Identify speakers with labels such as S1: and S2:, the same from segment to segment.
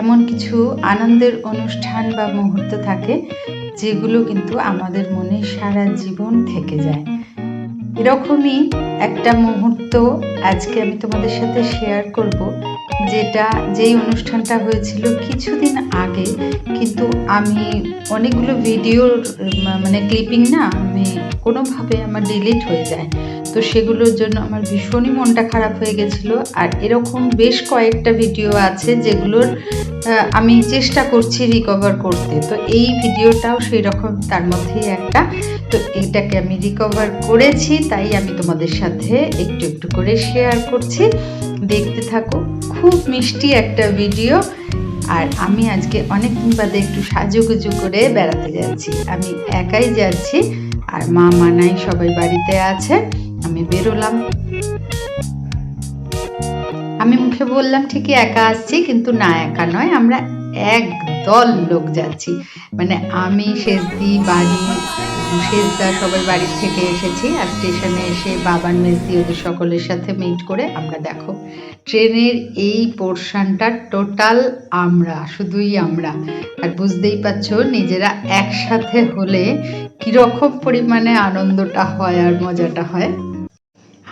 S1: এমন কিছু আনন্দের অনুষ্ঠান বা মুহূর্ত থাকে যেগুলো কিন্তু আমাদের মনে সারা জীবন থেকে যায়। এরকমই একটা মুহূর্ত আজকে আমি তোমাদের সাথে শেয়ার করব, যেটা যেই অনুষ্ঠানটা হয়েছিল কিছুদিন আগে, কিন্তু আমি অনেকগুলো ভিডিওর মানে ক্লিপিং না, আমি কোনোভাবে আমার ডিলিট হয়ে যায়। তো সেগুলোর জন্য আমার ভীষণই মনটা খারাপ হয়ে গেছিল। আর এরকম বেশ কয়েকটা ভিডিও আছে যেগুলোর আমি চেষ্টা করছি রিকভার করতে। তো এই ভিডিওটাও সেই রকম তার মধ্যেই একটা। তো এটাকে আমি রিকভার করেছি, তাই আমি তোমাদের সাথে একটু একটু করে শেয়ার করছি। দেখতে থাকো, খুব মিষ্টি একটা ভিডিও আর আমি আজকে অনেকদিন বাদে একটু সাজুগুজু করে বেড়াতে যাচ্ছি। আমি একাই যাচ্ছি, আর মা মানাই সবাই বাড়িতে আছে। আমি বেরোলাম। আমি মুখে বললাম, ঠিকই একা আসছি, কিন্তু না একা নয়, আমরা এক দল লোক যাচ্ছি। মানে আমি শেষদি বাড়ি শেষদা সবাই বাড়ির থেকে এসেছি আর স্টেশনে এসে বাবান মেজদি ওদের সকলের সাথে মিট করে আমরা দেখো। ট্রেনের এই পোর্শনটা টোটাল আমরা, শুধুই আমরা। আর বুঝতেই পারছ, নিজেরা একসাথে হলে কীরকম পরিমাণে আনন্দটা হয় আর মজাটা হয়।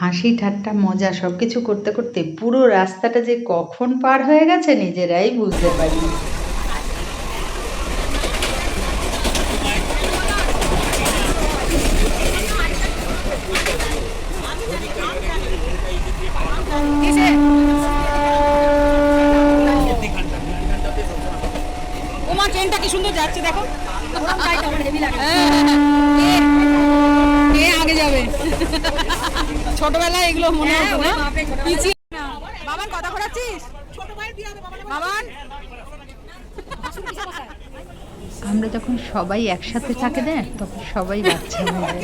S1: হাসি, ঠাট্টা, মজা সব কিছু করতে করতে পুরো রাস্তাটা যে কখন পার হয়ে গেছে নিজেরাই বুঝতে পারি
S2: ওমা ট্রেনটা কি সুন্দর যাচ্ছে দেখো ছোটবেলায় এগুলো মনে কথা ঘোরাচ্ছিস বাবান
S1: আমরা যখন সবাই একসাথে থাকে না তখন সবাই বাচ্চা হয়ে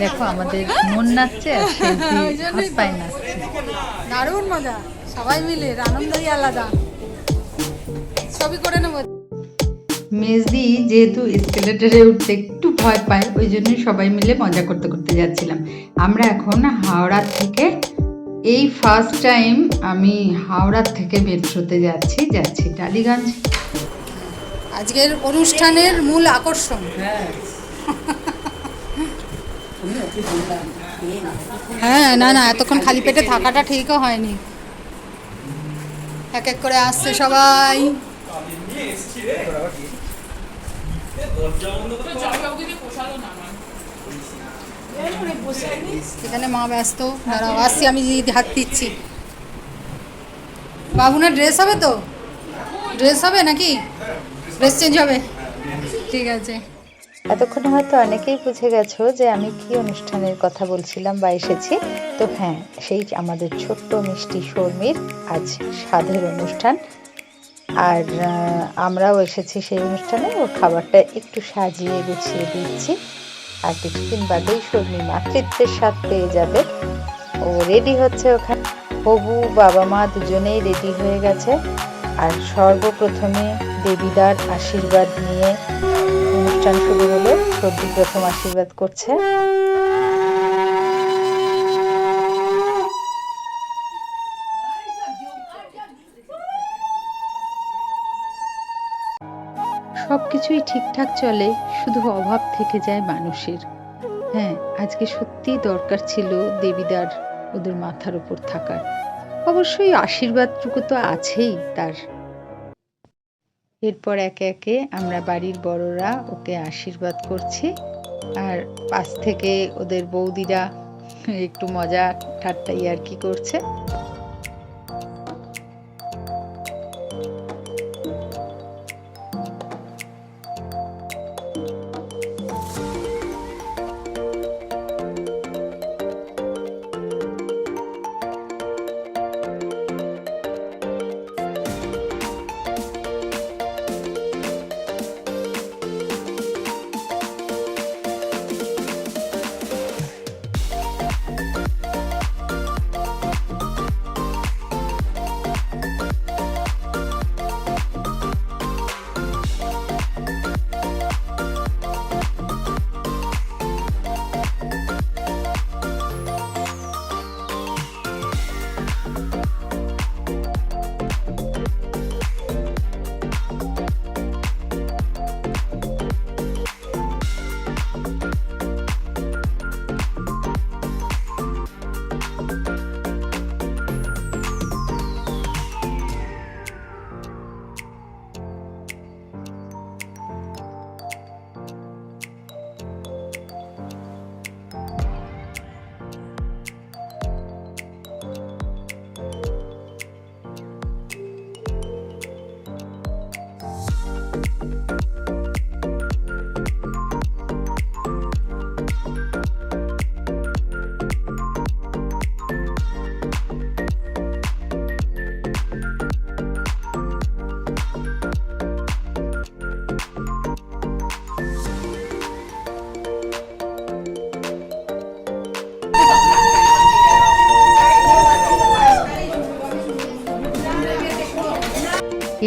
S1: দেখো, আমাদের মন নাচছে আর নাচছে।
S2: দারুণ মজা। সবাই মিলে, আনন্দই আলাদা। ছবি করে নেব।
S1: মেজদি যেহেতু এসকেলেটারে উঠতে একটু ভয় পায় ওই জন্যই সবাই মিলে মজা করতে করতে যাচ্ছিলাম। আমরা এখন হাওড়া থেকে এই ফার্স্ট টাইম আমি হাওড়া থেকে মেট্রোতে যাচ্ছি যাচ্ছি টালিগঞ্জ।
S2: আজকের অনুষ্ঠানের মূল আকর্ষণ। হ্যাঁ না না এতক্ষণ খালি পেটে থাকাটা ঠিকও হয়নি। এক এক করে আসছে সবাই। এখানে মা ব্যস্ত, দাঁড়াও, আসছি, আমি হাত দিচ্ছি। বাবুনের ড্রেস হবে তো? ড্রেস হবে নাকি? ড্রেস চেঞ্জ হবে? ঠিক আছে।
S1: এতক্ষণে হয়তো অনেকেই বুঝে গেছো যে আমি কি অনুষ্ঠানের কথা বলছিলাম বা এসেছি। তো হ্যাঁ সেই আমাদের ছোট্ট মিষ্টি শর্মির আজ স্বাদের অনুষ্ঠান। আর আমরাও এসেছি সেই অনুষ্ঠানে। ওর খাবারটা একটু সাজিয়ে গুছিয়ে দিচ্ছি। আর কিছুদিন বাদেই শর্মি মাতৃত্বের স্বাদ পেয়ে যাবে। ও রেডি হচ্ছে ওখানে। হবু, বাবা মা দুজনেই রেডি হয়ে গেছে। আর সর্বপ্রথমে দেবীদার আশীর্বাদ নিয়ে অনুষ্ঠান শুরু হলো। সর্দি প্রথম আশীর্বাদ করছে। সব কিছুই ঠিকঠাক চলে, শুধু অভাব থেকে যায় মানুষের। হ্যাঁ আজকে সত্যিই দরকার ছিল দেবীদার ওদের মাথার উপর থাকার। অবশ্যই আশীর্বাদটুকু তো আছেই তার। এরপর একে একে আমরা বাড়ির বড়রা ওকে আশীর্বাদ করছি, আর পাশ থেকে ওদের বৌদিরা একটু মজা আর কি করছে।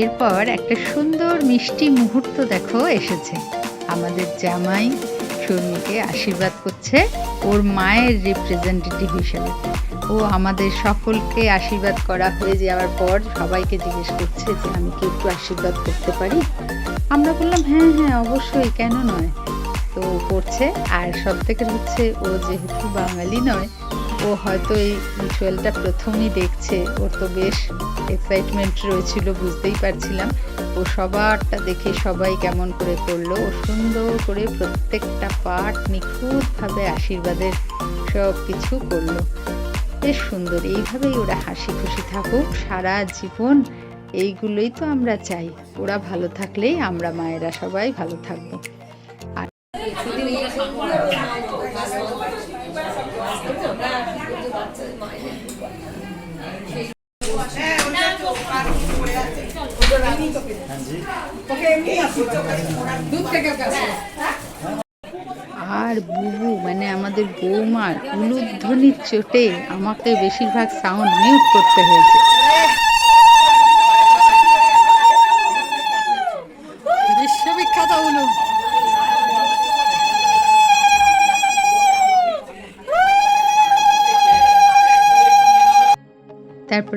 S1: এরপর একটা সুন্দর মিষ্টি মুহূর্ত দেখো এসেছে। আমাদের জামাই শর্মিকে আশীর্বাদ করছে ওর মায়ের রিপ্রেজেন্টেটিভ হিসেবে। ও আমাদের সকলকে আশীর্বাদ করা হয়ে যাওয়ার পর সবাইকে জিজ্ঞেস করছে যে আমি কি একটু আশীর্বাদ করতে পারি? আমরা বললাম হ্যাঁ হ্যাঁ অবশ্যই, কেন নয়? তো করছে। আর সব থেকে হচ্ছে ও যেহেতু বাঙালি নয় ও হয়তো এই রিচুয়ালটা প্রথমই দেখছে। ওর তো বেশ এক্সাইটমেন্ট রয়েছিল, বুঝতেই পারছিলাম। ও সবারটা দেখে সবাই কেমন করে করল ও সুন্দর করে প্রত্যেকটা পার্ট নিখুঁতভাবে আশীর্বাদের সব কিছু করল। বেশ সুন্দর, এইভাবেই ওরা হাসি খুশি থাকুক সারা জীবন। এইগুলোই তো আমরা চাই। ওরা ভালো থাকলেই আমরা মায়েরা সবাই ভালো থাকব। আর বুবু মানে আমাদের বৌমার উলুধ্বনির চোটে আমাকে বেশিরভাগ সাউন্ড মিউট করতে হয়েছে।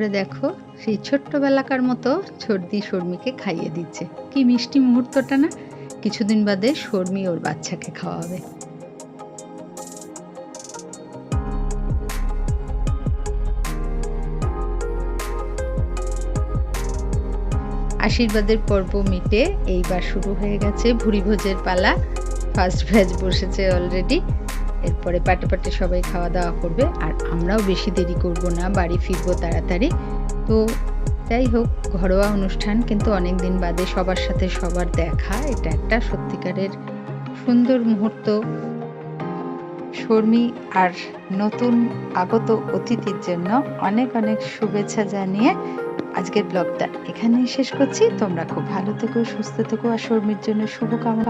S1: তারপরে দেখো, সেই ছোট্টবেলাকার মতো ছর্দি শর্মিকে খাইয়ে দিচ্ছে। কি মিষ্টি মুহূর্তটা না? কিছুদিন বাদে শর্মি ওর বাচ্চাকে খাওয়াবে। আশীর্বাদের পর্ব মিটে এইবার শুরু হয়ে গেছে ভুরি ভোজের পালা। ফার্স্ট ভেজ বসেছে অলরেডি এরপরে পাটে পাটে সবাই খাওয়া দাওয়া করবে। আর আমরাও বেশি দেরি করব না, বাড়ি ফিরবো তাড়াতাড়ি। তো যাই হোক, ঘরোয়া অনুষ্ঠান কিন্তু অনেক দিন বাদে সবার সাথে সবার দেখা। এটা একটা সত্যিকারের সুন্দর মুহূর্ত। শর্মি আর নতুন আগত অতিথির জন্য অনেক অনেক শুভেচ্ছা জানিয়ে আজকের ব্লগটা এখানেই শেষ করছি। তোমরা খুব ভালো থেকো, সুস্থ থেকো, আর শর্মির জন্য শুভকামনা।